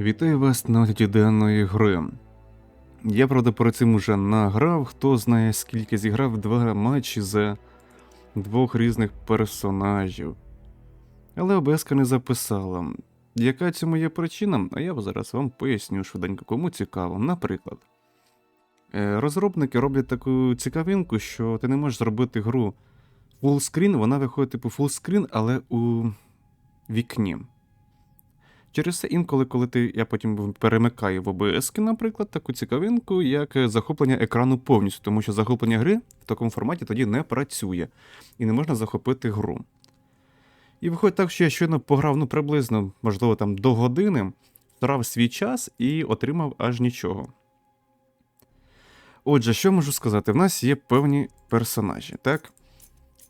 Вітаю вас на огляді даної гри. Я, правда, перед цим уже награв, хто знає скільки зіграв два матчі за двох різних персонажів. Але обеска не записала. Яка цьому є причина? А я зараз вам поясню швиденько, кому цікаво. Наприклад, е, розробники роблять таку цікавинку, що ти не можеш зробити гру фулскрін, вона виходить типу фулскрін, але у вікні. Через це інколи, коли ти, я потім перемикаю в OBS, наприклад, таку цікавинку, як е, захоплення екрану повністю, тому що захоплення гри в такому форматі тоді не працює і не можна захопити гру. І виходить так, що я щойно пограв ну, приблизно, можливо, там до години, втрав свій час і отримав аж нічого. Отже, що можу сказати? В нас є певні персонажі, так?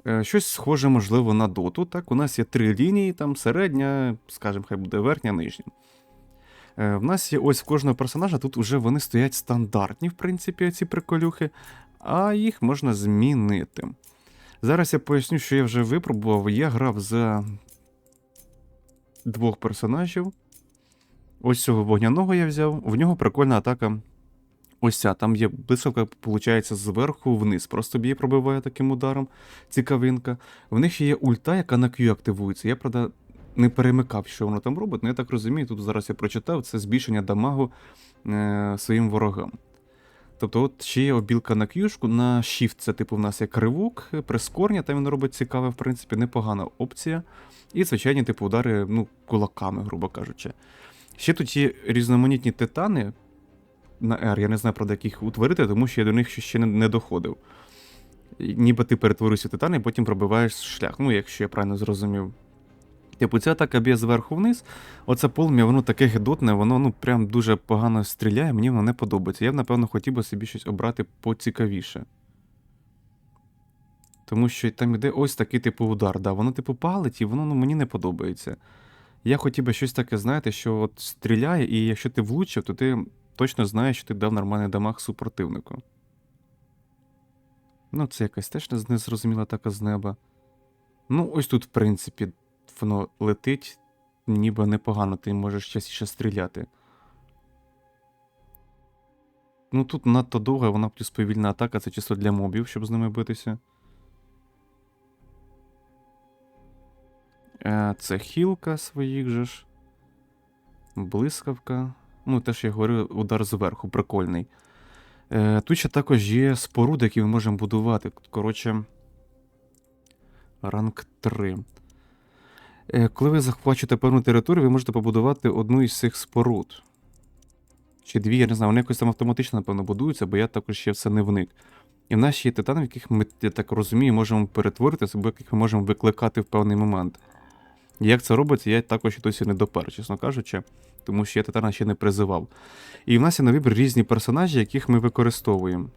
Е, Щось схоже, можливо, на доту. Так, у нас є три лінії, там середня, скажімо, хай буде верхня, нижня. Е, В нас є ось в кожного персонажа, тут вже вони стоять стандартні, в принципі, ці приколюхи, а їх можна змінити. Зараз я поясню, що я вже випробував. Я грав за двох персонажів. Ось цього вогняного я взяв. В нього прикольна атака. Ось ця, там є блискавка, виходить, зверху вниз. Просто б'є пробиває таким ударом. Цікавинка. В них ще є ульта, яка на Q активується. Я, правда, не перемикав, що воно там робить, але я так розумію, тут зараз я прочитав, це збільшення дамагу е, своїм ворогам. Тобто, от ще є обілка на Q, на Shift це типу в нас є кривук, прискорення, там він робить цікаве, в принципі, непогана опція. І звичайні типу удари ну, кулаками, грубо кажучи. Ще тут є різноманітні титани на R, я не знаю, правда, як їх утворити, тому що я до них ще не, не доходив. Ніби ти перетворюєшся в титана і потім пробиваєш шлях, ну, якщо я правильно зрозумів. Типу, ця атака б'є зверху вниз. Оце полум'я, воно таке гидотне, воно ну прям дуже погано стріляє, мені воно не подобається. Я б, напевно, хотів би собі щось обрати поцікавіше. Тому що там іде ось такий типу удар. Да, воно типу палить, і воно ну, мені не подобається. Я хотів би щось таке, знаєте, що от стріляє, і якщо ти влучив, то ти точно знаєш, що ти дав нормальний дамаг супротивнику. Ну, це якась теж незрозуміла атака з неба. Ну, ось тут, в принципі, воно летить, ніби непогано, ти можеш частіше стріляти. Ну тут надто довга, вона плюс повільна атака, це чисто для мобів, щоб з ними битися. Е, Це хілка своїх же ж. Блискавка. Ну, теж я говорю, удар зверху, прикольний. Е, Тут ще також є споруди, які ми можемо будувати. Коротше, ранг 3. Е, Коли ви захвачуєте певну територію, ви можете побудувати одну із цих споруд. Чи дві, я не знаю, вони якось там автоматично, напевно, будуються, бо я також ще все не вник. І в нас ще є титани, в яких ми, я так розумію, можемо перетворитися, або яких ми можемо викликати в певний момент. Як це робиться, я також і досі не допер, чесно кажучи, тому що я титана ще не призивав. І в нас є на вибір різні персонажі, яких ми використовуємо.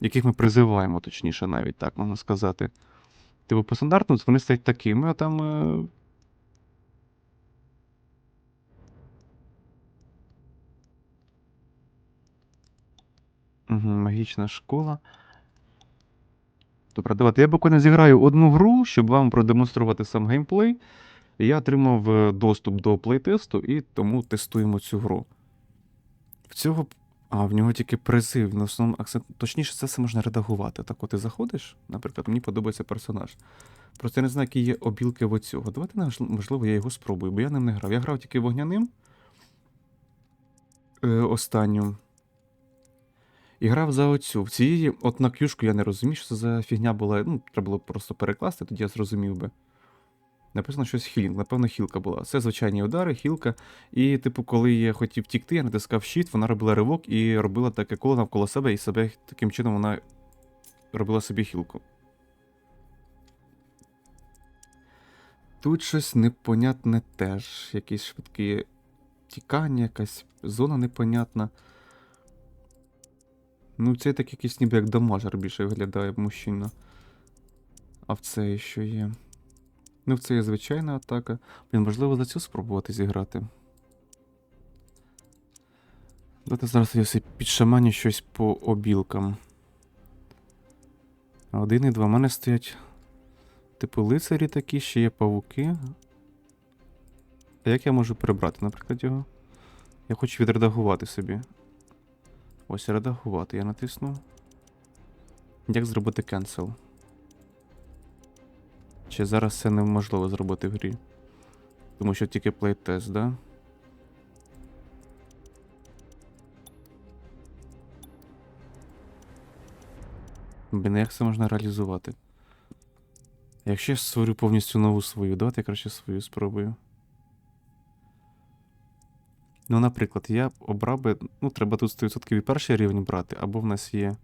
Яких ми призиваємо, точніше, навіть так можна сказати. Типу, по стандарту вони стають такими, а там. Угу, магічна школа. Добре, давайте. Я буквально зіграю одну гру, щоб вам продемонструвати сам геймплей. Я отримав е, доступ до плейтесту і тому тестуємо цю гру. В цього. А, в нього тільки призив. На основному акцент. Точніше, це все можна редагувати. Так, от ти заходиш, наприклад, мені подобається персонаж. Просто я не знаю, які є обілки в оцього. Давайте, можливо, я його спробую, бо я ним не грав. Я грав тільки вогняним. Е, останню. І грав за оцю. В цієї, от на кюшку я не розумію, що це за фігня була. Ну, треба було просто перекласти, тоді я зрозумів би. Написано щось хілінг, напевно, хілка була. Це звичайні удари, хілка. І, типу, коли я хотів втікти, я натискав щит, вона робила ривок і робила таке коло навколо себе, і себе таким чином вона робила собі хілку. Тут щось непонятне теж. Якісь швидкі тікання, якась зона непонятна. Ну, це так якийсь ніби як дамажер більше виглядає мужчина. А в це що є? Ну, в це є звичайна атака. Блін, можливо, за цю спробувати зіграти. Давайте зараз я собі підшаманю щось по обілкам. Один і два. У мене стоять. Типу лицарі такі, ще є павуки. А як я можу прибрати, наприклад, його? Я хочу відредагувати собі. Ось редагувати. Я натисну. Як зробити cancel? Чи зараз це неможливо зробити в грі? Тому що тільки плейтест, да? Блін, як це можна реалізувати? Якщо я створю повністю нову свою, давайте я краще свою спробую. Ну, наприклад, я обрав би. Ну, треба тут 100% і перший рівень брати, або в нас є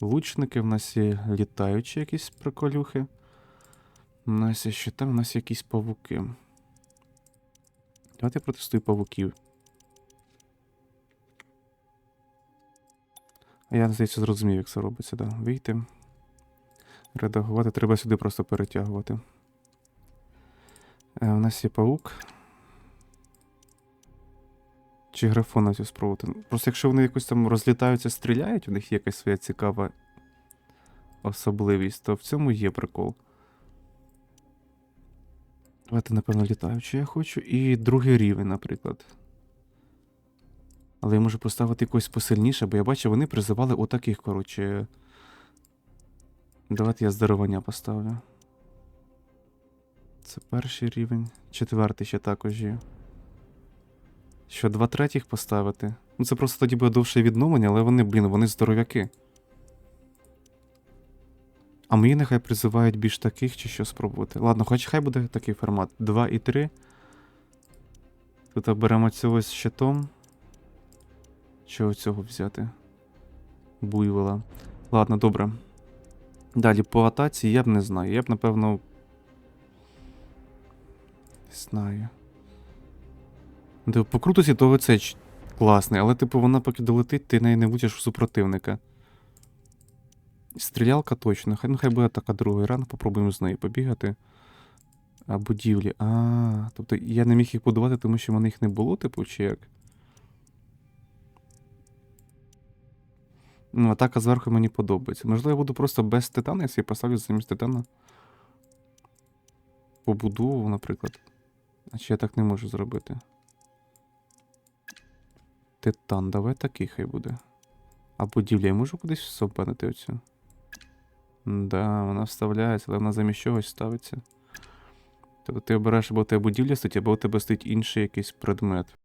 лучники, в нас є літаючі якісь приколюхи. У нас є що там, у нас є якісь павуки. Давайте я протестую павуків. А я, здається, зрозумів, як це робиться, да. Вийти. Редагувати, треба сюди просто перетягувати. Е, у нас є паук. Чи графона цю спробувати. Просто якщо вони якось там розлітаються, стріляють, у них є якась своя цікава особливість, то в цьому є прикол. Давайте, напевно, літаючи я хочу. І другий рівень, наприклад. Але я можу поставити якось посильніше, бо я бачу, вони призивали отаких, коротше. Давайте я здоровання поставлю. Це перший рівень. Четвертий ще також є. Що, два третіх поставити? Ну це просто тоді буде довше відновлення, але вони, блін, вони здоров'яки. А мої нехай призивають більш таких чи що спробувати. Ладно, хоч хай буде такий формат. 2 і 3. Тут беремо цього з щитом. Чого цього взяти? Буйвола. Ладно, добре. Далі по атаці я б не знаю. Я б, напевно. Знаю. Де по крутості того це класний, але, типу, вона поки долетить, ти неї не будеш у супротивника. Стрілялка точно. Хай, ну, хай буде така другий ранг, попробуємо з нею побігати. А будівлі. А, тобто я не міг їх будувати, тому що в мене їх не було, типу, чи як? Ну, атака зверху мені подобається. Можливо, я буду просто без титана, якщо я поставлю замість титана. Побудову, наприклад. А чи я так не можу зробити? Титан, давай такий хай буде. А будівля я можу кудись сопенити оцю? Да, вона вставляється, але вона замість чогось ставиться. Тобто ти обираєш або у тебе будівля стоїть, або у тебе стоїть інший якийсь предмет.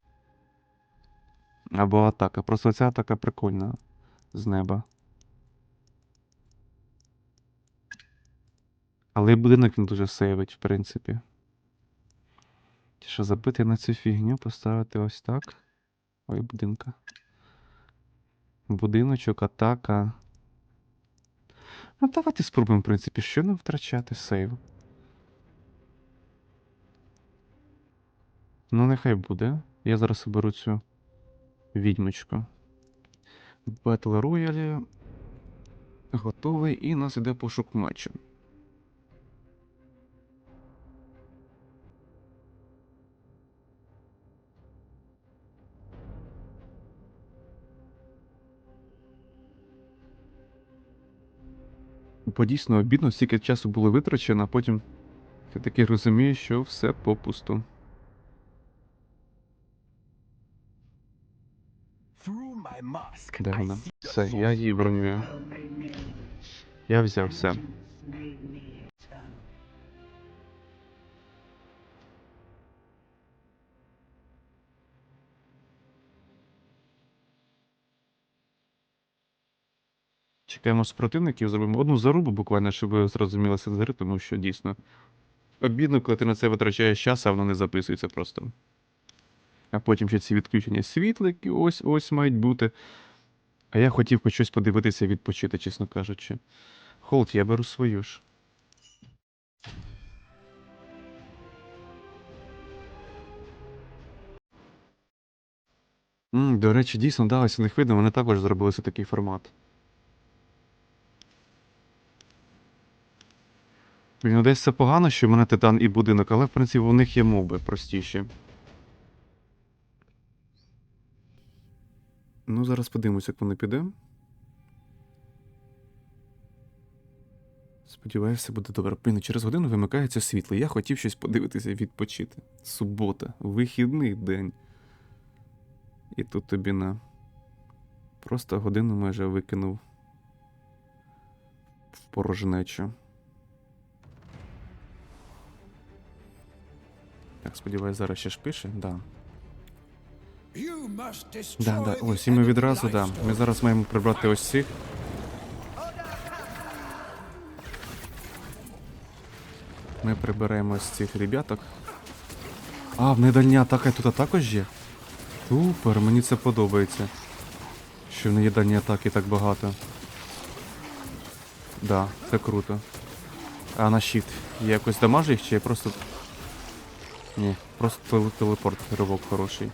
Або атака. Просто ця атака прикольна з неба. Але і будинок він дуже сейвить, в принципі. Що забити на цю фігню, поставити ось так. Ой, будинка. Будиночок, атака. Ну, давайте спробуємо, в принципі, що не втрачати сейв. Ну, нехай буде. Я зараз оберу цю відьмочку. Battle Royale. Готовий, і нас іде пошук матчу. Бо дійсно обідно, стільки часу було витрачено, а потім ти таки розумієш, що все попусту. Де вона? Все, я її бронюю. Я взяв все. Чекаємо супротивників, зробимо одну зарубу буквально, щоб ви зрозуміли сензори, тому що дійсно. Обідно, коли ти на це витрачаєш час, а воно не записується просто. А потім ще ці відключення світла, які ось ось мають бути. А я хотів хоч щось подивитися і відпочити, чесно кажучи. Холд, я беру свою ж. М, до речі, дійсно, да, ось у них видно, вони також зробили такий формат. Блін, ну десь це погано, що в мене титан і будинок, але в принципі у них є моби простіші. Ну, зараз подивимося, як воно піде. Сподіваюся, буде добре. Блін, через годину вимикається світло. Я хотів щось подивитися відпочити. Субота, вихідний день. І тут тобі на. Просто годину майже викинув в порожнечу. Сподіваюсь, зараз ще ж пише, да. Да, да, ось і ми відразу, да. Ми зараз маємо прибрати ось цих. Ми приберемо ось цих ребяток. А, в недальня атака тут також є? Супер, мені це подобається. Що в неї дальні атаки так багато. Да, це круто. А на щит я якось дамажу їх, чи я просто. Ні, просто теле- телепорт ривок хороший.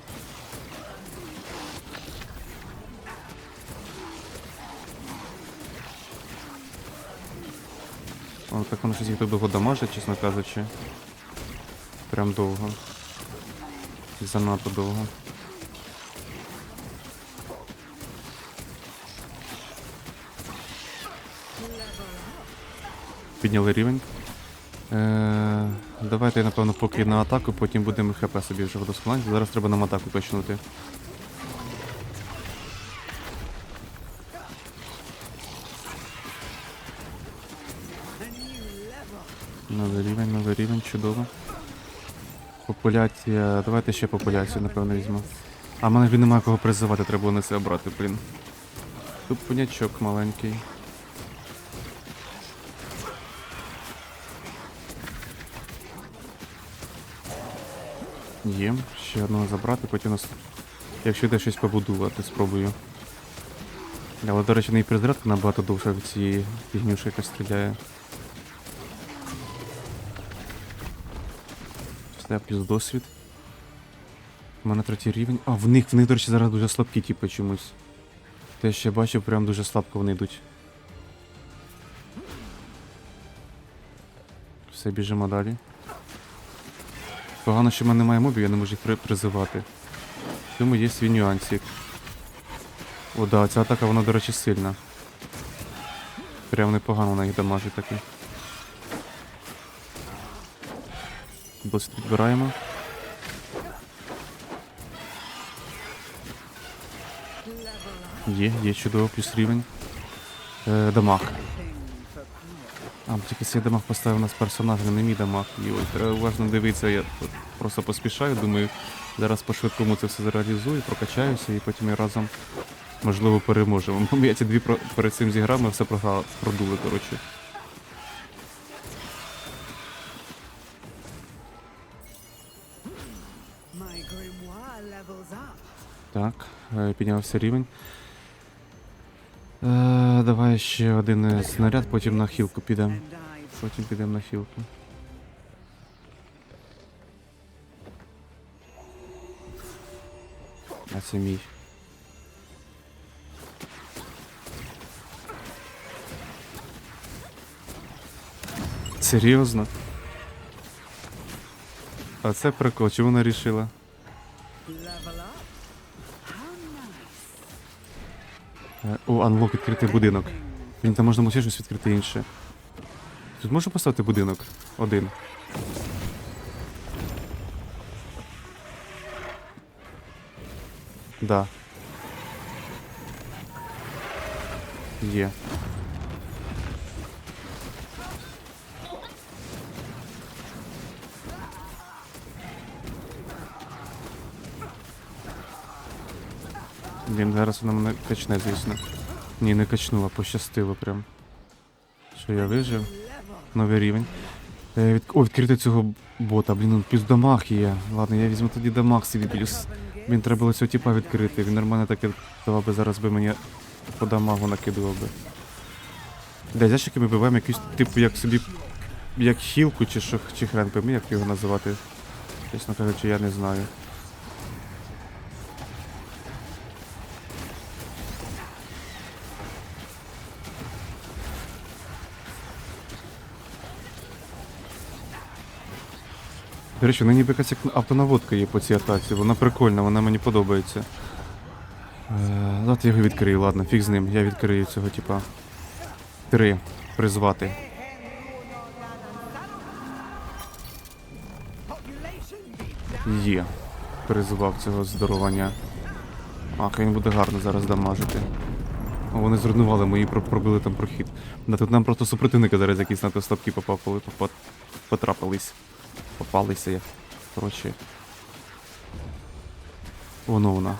О, так воно щось їх довго дамажить, чесно кажучи. Прям довго. Занадто довго. Підняли рівень. Е, давайте, напевно, поки на атаку, потім будемо ХП собі вже вдосконалити. Зараз треба нам атаку качнути. Новий рівень, новий рівень, чудово. Популяція. Давайте ще популяцію, напевно, візьму. А мене вже немає кого призивати, треба було на це брати, блін. Тут понячок маленький. Є, ще одного забрати, потім нас. Якщо йде щось побудувати, спробую. Але, до речі, не перезарядка набагато довша від цієї фігнюшки, яка стріляє. Все, плюс досвід. У мене третій рівень. А, в них, в них, до речі, зараз дуже слабкі, типу, чомусь. Те, що я бачив, прям дуже слабко вони йдуть. Все, біжимо далі. Погано, що в мене немає мобів, я не можу їх при- призивати. В цьому є свій нюансик. О, да, ця атака, вона, до речі, сильна. Прям непогано вона їх дамажить таки. Досить відбираємо. Є, є чудово, плюс рівень. Е, дамаг. А, тільки цей дамаг поставив нас персонаж, не мій дамаг. І ось треба уважно дивитися, я просто поспішаю, думаю, зараз по-швидкому це все зреалізую, прокачаюся і потім ми разом, можливо, переможемо. Я ці дві про- перед цим зіграв, ми все програли, продули, коротше. Так, е, піднявся рівень. Е, давай ще один е, снаряд, потім на хілку підемо. Потім підемо на хілку. А це мій. Серйозно? А це прикол, чому вона рішила? О, анлок відкритий будинок. Він там можна мусить щось відкрити інше. Тут можна поставити будинок? Один. Да. Є. Він зараз вона мене качне, звісно. Ні, не качнула, пощастило прям. Що я вижив? Новий рівень. Е, від... О, відкрити цього бота, блін, он плюс дамаг є. Ладно, я візьму тоді дамаг собі плюс. Він треба було цього типа відкрити. Він нормально таке давав би зараз би мені по дамагу накидував би. Для ящики ми вбиваємо якусь, типу, як собі. Як хілку чи чи хрен пойми, як його називати. Чесно кажучи, я не знаю. До речі, вона ніби якась як автонаводка є по цій атаці. Вона прикольна, вона мені подобається. Е, Давайте я його відкрию, ладно, фіг з ним. Я відкрию цього, типа. Три. Призвати. Є. Призвав цього здорування. Ах, він буде гарно зараз дамажити. О, вони зруйнували мої, про- пробили там прохід. Да, тут нам просто супротивники зараз якісь на те слабкі попав, потрапились. Попалися я. Коротше. Воно вона.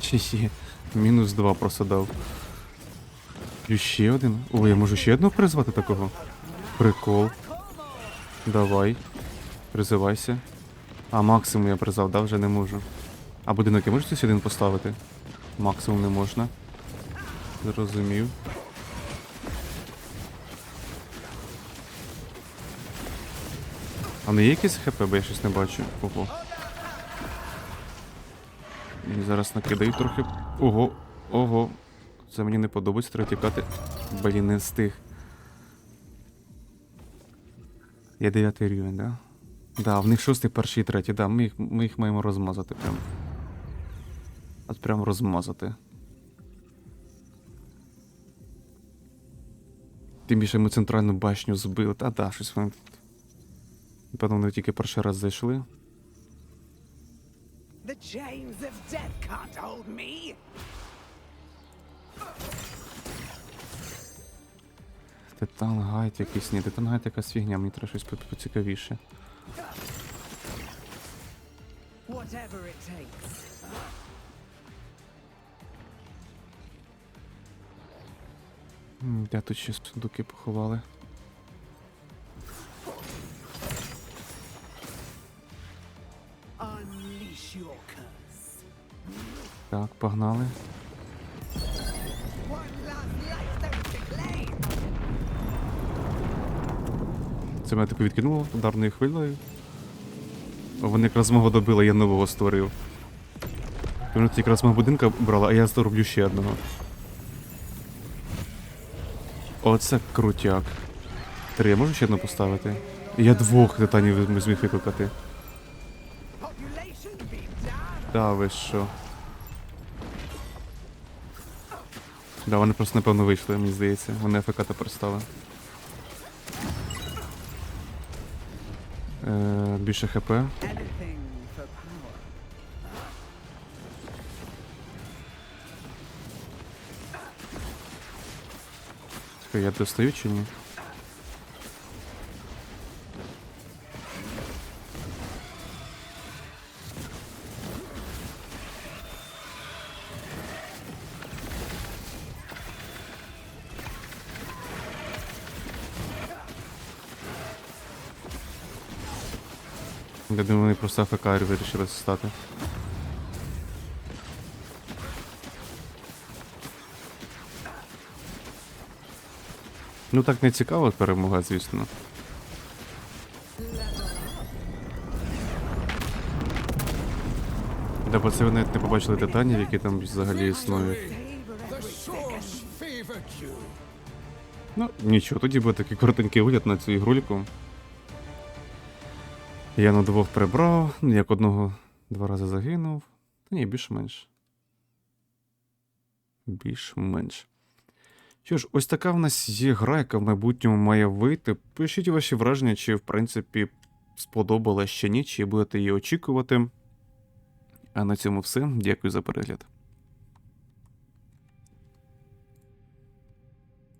Хі-хі. Мінус два просто дав. І ще один. О, я можу ще одного призвати такого. Прикол. Давай. Призивайся. А, максимум я призвав, да, вже не можу. А будинок я можу хтось один поставити? Максимум не можна. Зрозумів. А не є якийсь хп, бо я щось не бачу. Ого. Мені зараз накидають трохи. Ого, ого. Це мені не подобається, треба тікати. Блін, не встиг. Я дев'ятий рівень, да? Да, в них шостий, перший і третій, да, ми їх, ми їх маємо розмазати прям. От прям розмазати. Тим більше ми центральну башню збили. Та да, щось вони. тут. Напевно, вони тільки перший раз зайшли. The chains of death can't hold me. Титан гайд якийсь. Ні, титан гайд якась фігня, мені треба щось по- поцікавіше. Whatever it takes. Де тут ще сундуки поховали? Так, погнали. Це мене таку відкинуло ударною хвилею. Вони якраз мого добили, я нового створив. Вони тут якраз мого будинка брали, а я зроблю ще одного. Оце крутяк. Три, я можу ще одну поставити? Я двох титанів зміг викликати. Та ви що? Да, вони просто напевно вийшли, мені здається. Вони АФК тепер стали. Е, більше ХП. Чекай, я достаю чи ні? Я думаю, вони просто АФК вирішили стати. Ну так не цікаво перемога, звісно. Да, бо це ви навіть не побачили титанів, які там взагалі існують. Ну, нічого, тоді буде такий коротенький вигляд на цю ігрульку. Я на двох прибрав, ну, як одного два рази загинув. Та ні, більш-менш. Більш-менш. Що ж, ось така в нас є гра, яка в майбутньому має вийти. Пишіть ваші враження, чи в принципі сподобалась ще ні, чи будете її очікувати. А на цьому все. Дякую за перегляд.